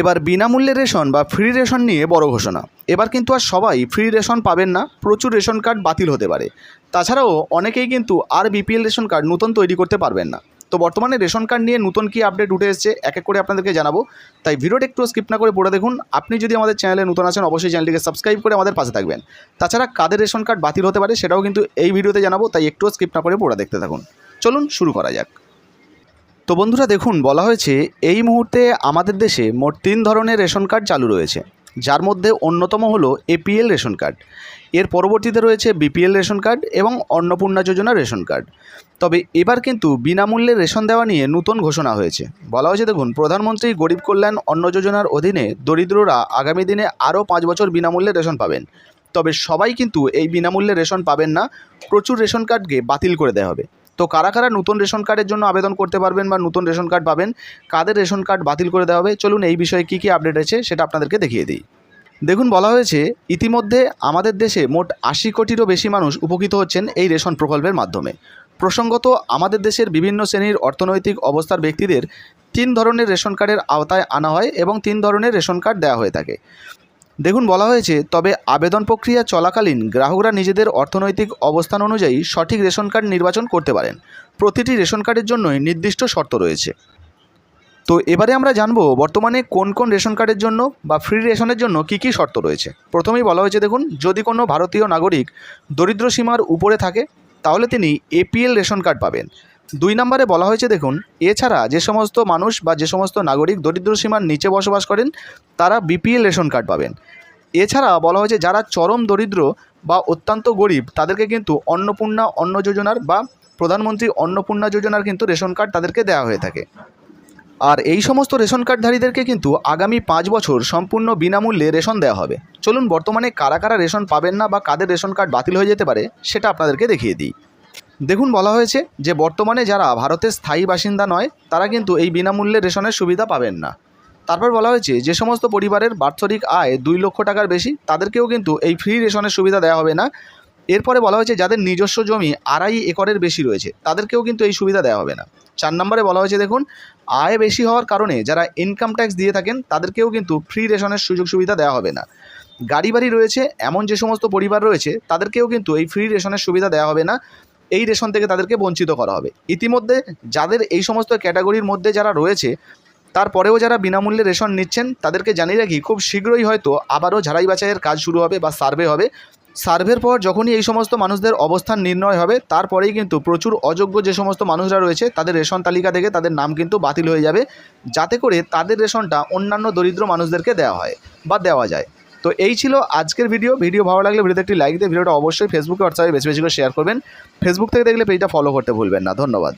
এবার বিনামূল্যে রেশন বা ফ্রি রেশন নিয়ে বড় ঘোষণা। এবার কিন্তু আর সবাই ফ্রি রেশন পাবেন না, প্রচুর রেশন কার্ড বাতিল হতে পারে। তাছাড়াও অনেকেই কিন্তু আর বিপিএল রেশন কার্ড নতুন তৈরি করতে পারবেন না। তো বর্তমানে রেশন কার্ড নিয়ে নতুন কি আপডেট উঠে এসেছে, এক এক করে আপনাদেরকে জানাব। তাই ভিডিওটা একটু স্কিপ না করে পড়ে দেখুন। আপনি যদি আমাদের চ্যানেলে নতুন আছেন, অবশ্যই চ্যানেলটিকে সাবস্ক্রাইব করে আমাদের পাশে থাকবেন। তাছাড়া কাদের রেশন কার্ড বাতিল হতে পারে সেটাও কিন্তু এই ভিডিওতে জানাব, তাই একটু স্কিপ না করে পড়ে দেখতে থাকুন। চলুন শুরু করা যাক। তো বন্ধুরা দেখুন, বলা হয়েছে এই মুহূর্তে আমাদের দেশে মোট তিন ধরনের রেশন কার্ড চালু রয়েছে। যার মধ্যে অন্যতম হলো এপিএল রেশন কার্ড। এর পরবর্তীতে রয়েছে বিপিএল রেশন কার্ড এবং অন্নপূর্ণা যোজনা রেশন কার্ড। তবে এবার কিন্তু বিনামূল্যে রেশন দেওয়া নিয়ে নতুন ঘোষণা হয়েছে। বলা হয়েছে দেখুন, প্রধানমন্ত্রী গরিব কল্যাণ অন্ন যোজনার অধীনে দরিদ্ররা আগামী দিনে আরও পাঁচ বছর বিনামূল্যে রেশন পাবেন। তবে সবাই কিন্তু এই বিনামূল্যে রেশন পাবেন না, প্রচুর রেশন কার্ডকে বাতিল করে দেওয়া হবে। তো কারা কারা নতুন রেশন কার্ডের জন্য আবেদন করতে পারবেন বা নতুন রেশন কার্ড পাবেন, কাদের রেশন কার্ড বাতিল করে দেওয়া হবে, চলুন এই বিষয়ে কী কী আপডেট আছে সেটা আপনাদেরকে দেখিয়ে দিই। দেখুন, বলা হয়েছে, ইতিমধ্যে আমাদের দেশে মোট আশি কোটিরও বেশি মানুষ উপকৃত হচ্ছেন এই রেশন প্রকল্পের মাধ্যমে। প্রসঙ্গত, আমাদের দেশের বিভিন্ন শ্রেণির অর্থনৈতিক অবস্থার ব্যক্তিদের তিন ধরনের রেশন কার্ডের আওতায় আনা হয় এবং তিন ধরনের রেশন কার্ড দেওয়া হয়ে থাকে। দেখুন, বলা হয়েছে, তবে আবেদন প্রক্রিয়া চলাকালীন গ্রাহকরা নিজেদের অর্থনৈতিক অবস্থান অনুযায়ী সঠিক রেশন কার্ড নির্বাচন করতে পারেন। প্রতিটি রেশন কার্ডের জন্যই নির্দিষ্ট শর্ত রয়েছে। তো এবারে আমরা জানব, বর্তমানে কোন কোন রেশন কার্ডের জন্য বা ফ্রি রেশনের জন্য কী কী শর্ত রয়েছে? প্রথমেই বলা হয়েছে, দেখুন, যদি কোনো ভারতীয় নাগরিক দরিদ্র সীমার উপরে থাকে, তাহলে তিনি এপিএল রেশন কার্ড পাবেন। দুই নম্বরে বলা হয়েছে, দেখুন, এছাড়া যে সমস্ত মানুষ বা যে সমস্ত নাগরিক দরিদ্র সীমার নিচে বসবাস করেন, তারা বিপিএল রেশন কার্ড পাবেন। এছাড়া বলা হয়েছে, যারা চরম দরিদ্র বা অত্যন্ত গরিব, তাদেরকে কিন্তু অন্নপূর্ণা অন্ন যোজনার বা প্রধানমন্ত্রী অন্নপূর্ণা যোজনার কিন্তু রেশন কার্ড তাদেরকে দেওয়া হয়ে থাকে। আর এই সমস্ত রেশন কার্ডধারীদেরকে কিন্তু আগামী পাঁচ বছর সম্পূর্ণ বিনামূল্যে রেশন দেওয়া হবে। চলুন, বর্তমানে কারা কারা রেশন পাবেন না বা কাদের রেশন কার্ড বাতিল হয়ে যেতে পারে, সেটা আপনাদেরকে দেখিয়ে দিই। দেখুন বলা হয়েছে যে বর্তমানে যারা ভারতের স্থায়ী বাসিন্দা নয়, তারা কিন্তু এই বিনামূল্যে রেশনের সুবিধা পাবেন না। তারপর বলা হয়েছে যে সমস্ত পরিবারের বাৎসরিক আয় দুই লক্ষ টাকার বেশি, তাদেরকেও কিন্তু এই ফ্রি রেশনের সুবিধা দেওয়া হবে না। এরপরে বলা হয়েছে যাদের নিজস্ব জমি আড়াই একরের বেশি রয়েছে, তাদেরকেও কিন্তু এই সুবিধা দেওয়া হবে না। চার নম্বরে বলা হয়েছে দেখুন, আয় বেশি হওয়ার কারণে যারা ইনকাম ট্যাক্স দিয়ে থাকেন, তাদেরকেও কিন্তু ফ্রি রেশনের সুযোগ সুবিধা দেওয়া হবে না। গাড়ি বাড়ি রয়েছে, এমন যে সমস্ত পরিবার রয়েছে, তাদেরকেও কিন্তু এই ফ্রি রেশনের সুবিধা দেওয়া হবে না। এই রেশন থেকে তাদেরকে বঞ্চিত করা হবে। ইতিমধ্যে যাদের এই সমস্ত ক্যাটাগরির মধ্যে যারা রয়েছে, তারপরেও যারা বিনামূল্যে রেশন নিচ্ছেন, তাদেরকে জানিয়ে রাখি, খুব শীঘ্রই হয়তো আবারও ঝাড়াই বাছাইয়ের কাজ শুরু হবে বা সার্ভে হবে। সার্ভের পর যখনই এই সমস্ত মানুষদের অবস্থান নির্ণয় হবে, তারপরেই কিন্তু প্রচুর অযোগ্য যে সমস্ত মানুষরা রয়েছে, তাদের রেশন তালিকা থেকে তাদের নাম কিন্তু বাতিল হয়ে যাবে। যাতে করে তাদের রেশনটা অন্যান্য দরিদ্র মানুষদেরকে দেওয়া হয় বা দেওয়া যায়। তো এই ছিল আজকের ভিডিও ভিডিও ভালো লাগলে ভিডিওতে একটি লাইক দিয়ে ভিডিওটা অবশ্যই ফেসবুকে হোয়াটসঅ্যাপে বেশি বেশি করে শেয়ার করবেন। ফেসবুক থেকে দেখলে পেজটা ফলো করতে ভুলবেন না। ধন্যবাদ।